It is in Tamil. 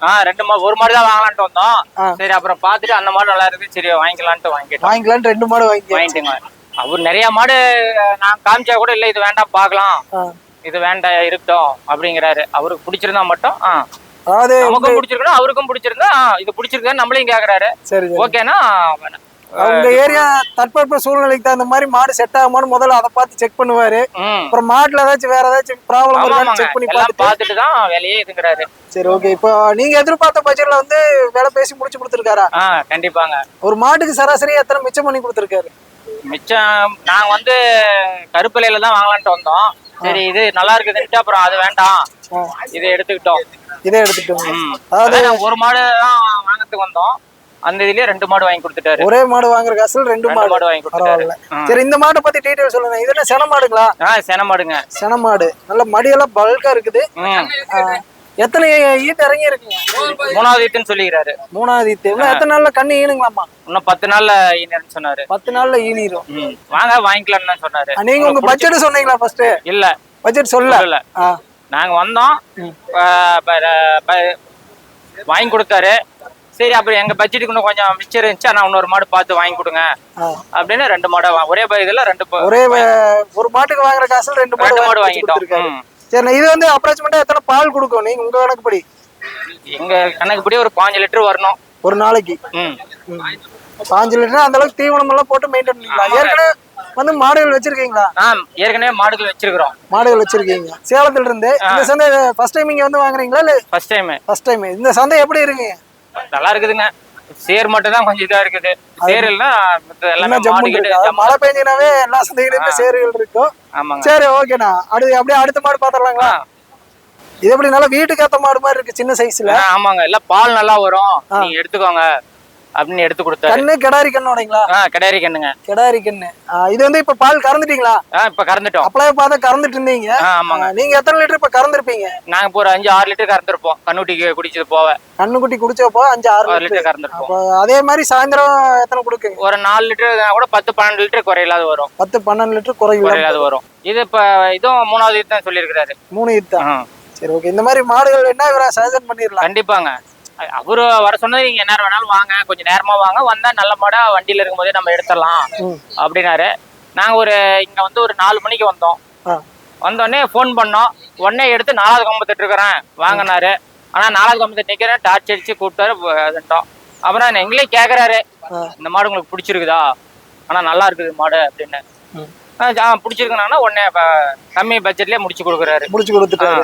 ஆ ரெண்டு மாடு ஒரு மாடு தான் வாங்கலான்ட்டு வந்தோம். சரி அப்புறம் பார்த்துட்டு அந்த மாடு நல்லா இருக்கு. சரி வாங்கிக்கலான்ட்டு வாங்கிட்டோம். வாங்கிக்கலாம்னு ரெண்டு மாடு வாங்கி வாங்கிட்டுங்க. அவர் நிறைய மாடு நான் காமிச்சா கூட இல்ல இது வேண்டாம் பார்க்கலாம். ஆ. இது வேண்டாம் இருக்கட்டும் அப்படிங்கிறாரு. அவருக்கு பிடிச்சிருந்தா மட்டும் அதாவது நமக்கும் பிடிச்சிருக்கணும் அவருக்கும் பிடிச்சிருந்தா இது பிடிச்சிருக்கான்னு நம்மளையும் கேக்குறாரு. ஓகேனா உங்க ஏரியா தட்பவெப்ப சூழ்நிலைக்கு தகுந்த மாதிரி மாடு செட் ஆகுமான்னு முதல்ல அதை பார்த்து செக் பண்ணுவாரு. அப்புறம் மாட்டுல ஏதாச்சும் வேற ஏதாச்சும் ப்ராப்ளம் ஆமாங்க. செக் பண்ணி பார்த்துட்டு தான் வேலையே இதுங்கிறாரு சரி ஓகே இப்போ நீங்க எதிர்பார்த்த பட்ஜெட்ல வந்து வேலை பேசி முடிச்சு கொடுத்துருக்காரா? கண்டிப்பாங்க. ஒரு மாட்டுக்கு சராசரி எத்தனை மிச்சம் பண்ணி கொடுத்துருக்காரு? மிச்சம் நாங்க வந்து கருப்பிலையில தான் வாங்கலான்ட்டு வந்தோம். சரி இது நல்லா இருக்குதுன்ட்டு அப்புறம் அது வேண்டாம். இதை எடுத்துக்கிட்டோம். இதே எடுத்துட்டு வாங்க. ம். அதாவது ஒரு மாடு தான் வாங்கறதுக்கு வந்தோம். அந்த இதுலயே ரெண்டு மாடு வாங்கி கொடுத்துட்டாரு. ஒரே மாடு வாங்குற காசுல ரெண்டு மாடு. மாடு வாங்கி கொடுத்துட்டாரு. சரி இந்த மாட்டை பத்தி டீடைல் சொல்லுங்க. இது என்ன சென மாடுங்களா? ஆ சென மாடுங்க. சென மாடு. நல்ல மடியெல்லாம் பல்கா இருக்குது. எத்தனை ஈட்டு இறங்கி இருக்குங்க? மூணாவது ஈத்துன்னு சொல்லிக்கிறாரு. மூணாவது ஈத்து இன்னும் எத்தனை நாள்ல கண்ணு ஈனுங்களாமா இன்னும் பத்து நாள்ல ஈனர்னு சொன்னாரு. பத்து நாள்ல ஈனிரும். வாங்க வாங்கிக்கலாம்னு சொன்னாரு. நீங்க உங்க பட்ஜெட் சொன்னீங்களா ஃபர்ஸ்ட் இல்ல. பட்ஜெட் சொல்ல இல்ல நாங்க வந்தோம். வாங்கி கொடுத்தாரு. சரி அப்புறம் எங்க பட்ஜெட்டுக்கு இன்னும் கொஞ்சம் மிச்சம் இருந்துச்சு ஆனா இன்னொரு மாடு பார்த்து வாங்கி கொடுங்க. அப்படின்னு ரெண்டு மாடை ஒரே இதுல ரெண்டு ஒரே ஒரு மாட்டுக்கு வாங்குற காசுல ரெண்டு மாடு மாடு வாங்கி வாங்கிட்டோம். சரி இது வந்து அப்ராக்சிமேட்டா எத்தனை பால் கொடுக்கும்? நீங்க உங்க கணக்குப்படி. எங்க கணக்குப்படி ஒரு பாஞ்சு லிட்டர் வரணும். ஒரு நாளைக்கு. பாஞ்சு லிட்டர் அந்த அளவுக்கு தீவனம் எல்லாம் போட்டு மெயின்டைன் பண்ணிக்கலாம். ஏற்கனவே வந்து மாடுகள் வச்சிருக்கீங்களா? ஏற்கனவே மாடுகள் வச்சிருக்கிறோம். மாடுகள் வச்சிருக்கீங்க. சேலத்துல இருந்து இந்த சந்தை ஃபர்ஸ்ட் டைம் இங்க வந்து வாங்குறீங்களா இல்ல? ஃபர்ஸ்ட் டைம் ஃபர்ஸ்ட் டைம் இந்த சந்தை எப்படி இருக்குங்க நல்லா இருக்குதுங்க. சேர் மட்டும் தான் கொஞ்சம் இதா இருக்குது. சேர் இல்லைன்னா எல்லாமே மழை பெஞ்சினாவே எல்லா சந்தையிலுமே சேறுகள் இருக்கும் ஆமாங்க. சரி ஓகேண்ணா அடுத்து அப்படியே அடுத்த மாடு பாத்திரலாங்களா. இது எப்படி நல்லா வீட்டுக்கு ஏத்த மாடு மாதிரி இருக்கு சின்ன சைஸ்ல ஆமாங்க. எல்லாம் பால் நல்லா வரும். நீங்க எடுத்துக்கோங்க. அப்படின்னு எடுத்து கொடுத்தாரு. கண்ணு கிடாரி கண்ணோடைங்களா ஆ கிடையாது கண்ணுங்க. கிடாரி கண்ணு. இது வந்து இப்ப பால் கறந்துட்டீங்களா? ஆ இப்ப கறந்துட்டோம். அப்பளவே பார்த்தா கறந்துட்டு இருந்தீங்க. ஆமாங்க. நீங்க எத்தனை லிட்டர் இப்ப கறந்துருப்பீங்க? நாங்க இப்போ ஒரு அஞ்சு ஆறு லிட்டர் கறந்துருப்போம். கண்ணுட்டிக்கு குடிச்சது போக. கண்ணுக்குட்டி குடிச்சப்போ அஞ்சு ஆறு லிட்டர். கறந்துருப்போம். அதே மாதிரி சாயந்தரம் எத்தனை கொடுக்குங்க? ஒரு நாலு லிட்டர் கூட பத்து பன்னெண்டு லிட்டர் குறையில்லாத வரும். பத்து பன்னெண்டு லிட்டர் குறையில குறையில்லாத வரும். இது இப்ப இதுவும் மூணாவது இது தான் சொல்லியிருக்கிறாரு. மூணு ஈத்தா ஆ, சரி ஓகே இந்த மாதிரி மாடுகள் என்ன இவரை சஜன் பண்ணிடலாம். கண்டிப்பாங்க. அவரு வர சொன்னது நீங்க என்ன வேணாலும் வாங்க. கொஞ்சம் நேரமா வாங்க. வந்தா நல்ல மாடா வண்டியில இருக்கும்போதே நம்ம எடுத்துடலாம். அப்படின்னாரு. நாங்க ஒரு இங்க வந்து ஒரு நாலு மணிக்கு வந்தோம். வந்தோடனே ஃபோன் பண்ணோம். உடனே எடுத்து நாலாவது கம்பத்துட்டு இருக்கிறேன் வாங்கினாரு. ஆனா நாலாவது கம்பத்து நிக்கிறேன் டார்ச் அடிச்சு கூப்பிட்டாரு அப்புறம் எங்களே கேக்குறாரு. இந்த மாடு உங்களுக்கு பிடிச்சிருக்குதா? ஆனா நல்லா இருக்குது மாடு அப்படின்னு. பிடிச்சிருக்குனாங்கன்னா உடனே கம்மி பட்ஜெட்லயே முடிச்சு கொடுக்குறாரு. முடிச்சு கொடுத்துட்டாரு.